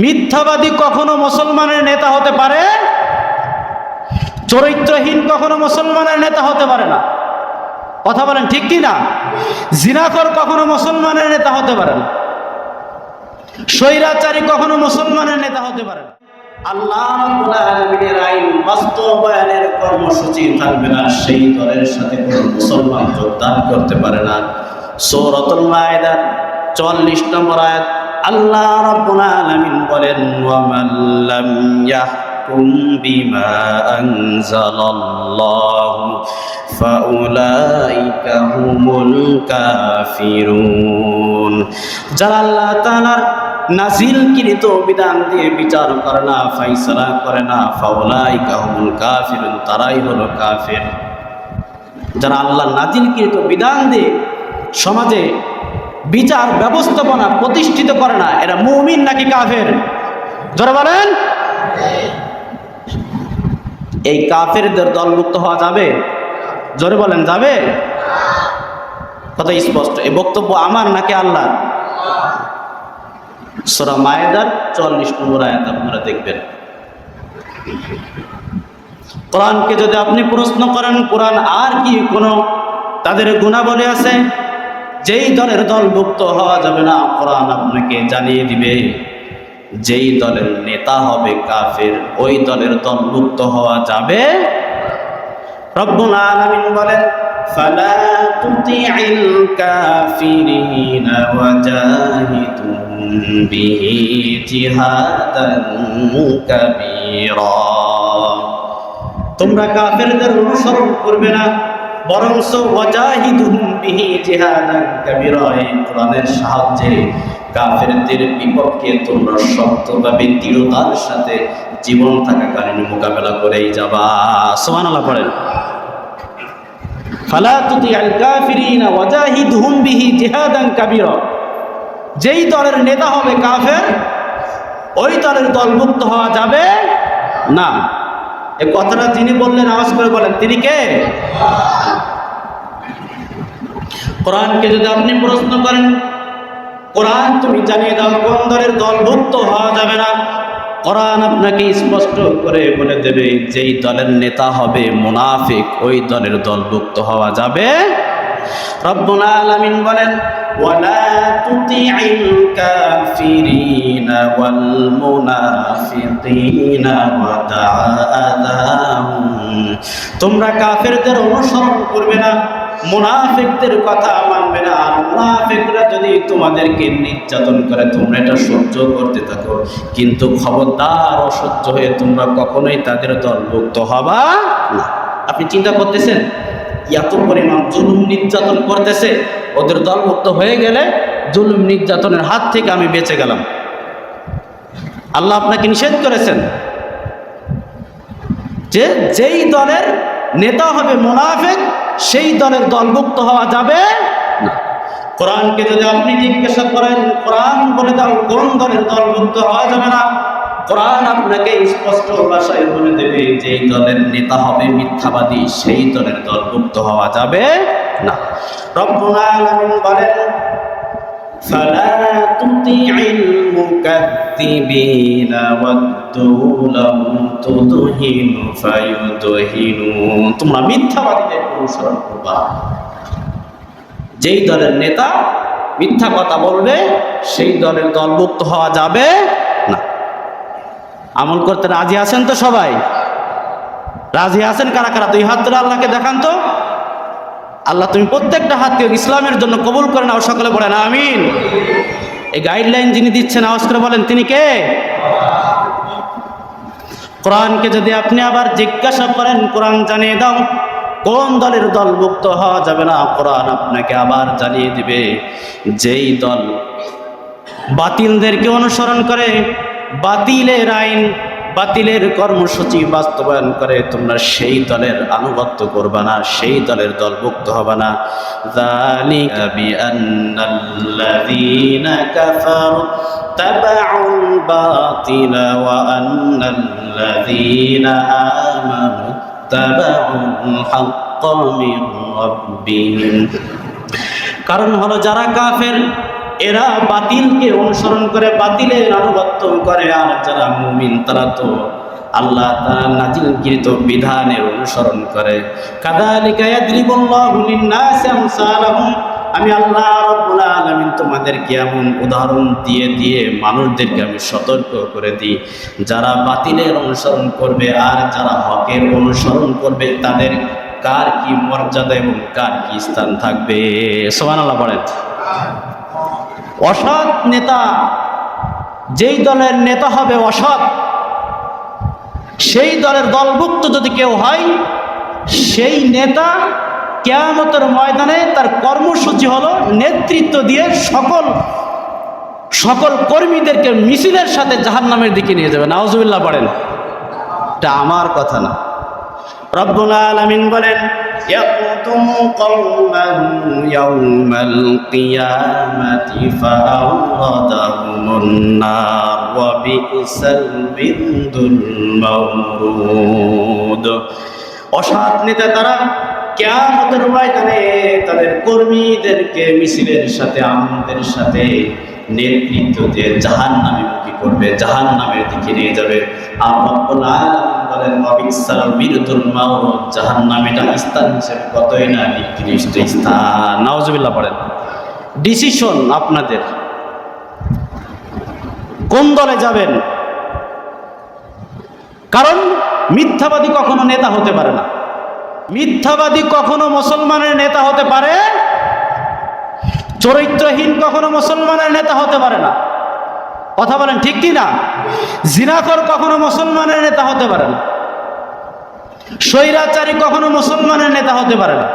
মিথ্যাবাদী কখনো মুসলমানের নেতা হতে পারে? চরিত্রহীন কখনো মুসলমানের নেতা হতে পারে না। কথা বলেন ঠিক কি না? জিনাকর কখনো মুসলমানের নেতা হতে পারে না। স্বৈরাচারী কখনো মুসলমানের নেতা হতে পারে না। আল্লাহ আইন কর্মসূচি থাকবে না। সেই দলের সাথে মুসলমান যোগদান করতে পারে না। সূরাতুল মায়েদা 44 নম্বর আয়াত। আল্লাহ রাব্বুল আলামিন বলেন ওয়া মান লাম ইয়াহকুম বিমা আনজালাল্লাহু ফাউলাইকা হুমুল কাফিরুন. যারা আল্লাহ তাআলার নাজিলকৃত বিধান দিয়ে বিচার করে না ফাইসালা করে না, ফাউলাইকা হুমুল কাফিরুন, তারাই হলো কাফির। যারা আল্লাহ নাজিলকৃত বিধান দিয়ে সমাজে বিচার ব্যবস্থাপনা প্রতিষ্ঠিত করে না, এরা মুমিন নাকি কাফের? যারা বলেন। এই কাফেরদের দলভুক্ত হওয়া যাবে? জোরে বলেন, যাবে? কথা স্পষ্ট। এই বক্তব্য আমার নাকি আল্লাহ সোরা মায়েদার চল্লিশ নম্বর আয়াত আপনারা দেখবেন। কোরআনকে যদি আপনি প্রশ্ন করেন, কোরআন আর কি কোনো তাদের গুণাবলী আছে? যেই দলের দলভুক্ত হওয়া যাবে না, কোরআন আপনাকে জানিয়ে দিবে, যেই দলের নেতা হবে কাফের, ওই দলের দলভুক্ত হওয়া যাবে। ফালা তোমরা কাফেরদের অনুসরণ করবে না বরং ওয়াজাহিদুম বিহি জিহাদান কাবীরা, এই কোরআনের সাহায্যে কাফেরদের বিপক্ষে তোমরা শক্তভাবে দৃঢ়তার সাথে জীবন থাকাকালীন মোকাবেলা করেই যাবা। সুবহানাল্লাহ পড়েন। ফালা তুতি আল কাফিরিনা ওয়াজাহিদহুম বিহি জিহাদান কাবীরা, যেই দলের নেতা হবে কাফের, ওই দলের দলভুক্ত হওয়া যাবে না। এই কথাটা যিনি বললেন, আওয়াজ করে বলেন, তিনি কে? কোরআনকে যদি আপনি প্রশ্ন করেন, কোরআন তুমি জানিয়ে দাও, কোন দলের দলভুক্ত হওয়া যাবে না? কোরআন আপনাকে স্পষ্ট করে বলে দেবে, যেই দলের নেতা হবে মুনাফিক, ওই দলের দলভুক্ত হওয়া যাবে। রব্বুল বলেন, ওয়ালা তোমরা কাফেরদের অনুসরণ করবে না, মুনাফিকদের কথা মানবে না মুনাফিকরা যদি তোমাদেরকে নির্যাতন করে, তোমরা এটা সহ্য করতে থাকো। কিন্তু খবরদার অসহ্য হয়ে তোমরা কখনোই তাদের দলভুক্ত হবা না। আপনি চিন্তা করতেছেন, এত পরিমাণ জুলুম নির্যাতন করতেছে, ওদের দলভুক্ত হয়ে গেলে জুলুম নির্যাতনের হাত থেকে আমি বেঁচে গেলাম। আল্লাহ আপনাকে নিষেধ করেছেন যে যেই দলের নেতা হবে মোনাফেক, সেই দলের দলভুক্ত হওয়া যাবে না। কোরআনকে যদি আপনি জিজ্ঞাসা করেন, কোরআন বলে দাও কোন দলের দলভুক্ত হওয়া যাবে না? কোরআন আপনাকে স্পষ্ট ভাষায় বলে দেবে যে দলের নেতা হবে মিথ্যাবাদী, সেই দলের দলভুক্ত হওয়া যাবে না। রব্বুল আলামিন বলেন, ফালা তুতি'il মুকাদ্দিবিনা ওয়া তোমরা মিথ্যাবাদীদের অনুসরণ করবা। যেই দলের নেতা মিথ্যা কথা বলবে, সেই দলের দলভুক্ত হওয়া যাবে না। আমল করতে রাজি আছেন তো সবাই? রাজি আছেন কারা কারা? দুই হাত আল্লাহকে দেখান তো। আল্লাহ তুমি প্রত্যেকটা হাতকে ইসলামের জন্য কবুল করে নাও, সকলে বলেন আমিন। এই গাইডলাইন যিনি দিচ্ছেন, আওয়াজ করে বলেন, তিনি কে? কোরআনকে যদি আপনি আবার জিজ্ঞাসা করেন, কোরআন জানিয়ে দাও, কোন দলের দলভুক্ত হওয়া যাবে না, কোরআন আপনাকে আবার জানিয়ে দিবে। যেই দল বাতিলদেরকে অনুসরণ করে, বাতিলের আইন বাতিলের কর্মসূচি বাস্তবায়ন করে তোমরা সেই দলের আনুগত্য করবা না সেই দলের দলভুক্ত হবে না ذَلِكَ بِأَنَّ الَّذِينَ كَفَرُوا تَبَعُوا الْبَاطِلَ وَأَنَّ الَّذِينَ آمَنوا اتَّبَعُوا الْحَقَّ مِنْ رَبِّهِمْ কারণ হলো যারা কাফের এরা বাতিলকে অনুসরণ করে বাতিলের আনুগত্য করে, আর যারা মুমিন তারা তো আল্লাহ তাআলা নাজিলকৃত বিধানের অনুসরণ করে। আমি আল্লাহ রাব্বুল আলামিন তোমাদেরকে এমন উদাহরণ দিয়ে দিয়ে মানুষদেরকে আমি সতর্ক করে দিই। যারা বাতিলের অনুসরণ করবে আর যারা হকের অনুসরণ করবে, তাদের কার কি মর্যাদা এবং কার কি স্থান থাকবে? সুবহানাল্লাহ, বলেন। অসৎ নেতা, যেই দলের নেতা হবে অসৎ, সেই দলের দলভুক্ত যদি কেউ হয়, সেই নেতা কেয়ামতের ময়দানে তার কর্মসূচি হলো নেতৃত্ব দিয়ে সকল সকল কর্মীদেরকে মিছিলের সাথে জাহান্নামের দিকে নিয়ে যাবে। নাওজুবিল্লাহ পড়েন। এটা আমার কথা না। রব্বুল আলামিন বলেন يقدم قوما يوم القيامة فأوردهم النار وبئس البند المورود অসৎ নেতা তারা কেয়ামতের ময়দানে তাদের কর্মীদেরকে মিছিলের সাথে আমাদের সাথে নেতৃত্ব দিয়ে জাহান নামে মুখী করবে জাহান নামের দিকে নিয়ে যাবে আর রব্বুল আলামিন স্থান হিসেবে কতই না নিকৃষ্ট স্থান। নাউজুবিল্লাহ পড়েন। ডিসিশন আপনাদের। কোন দলে যাবেন? কারণ মিথ্যাবাদী কখনো নেতা হতে পারে না। মিথ্যাবাদী কখনো মুসলমানের নেতা হতে পারে, চরিত্রহীন কখনো মুসলমানের নেতা হতে পারে না। কথা বলেন, ঠিক কি না জিনাকর কখনো মুসলমানের নেতা হতে পারে না। স্বৈরাচারী কখনো মুসলমানের নেতা হতে পারে না।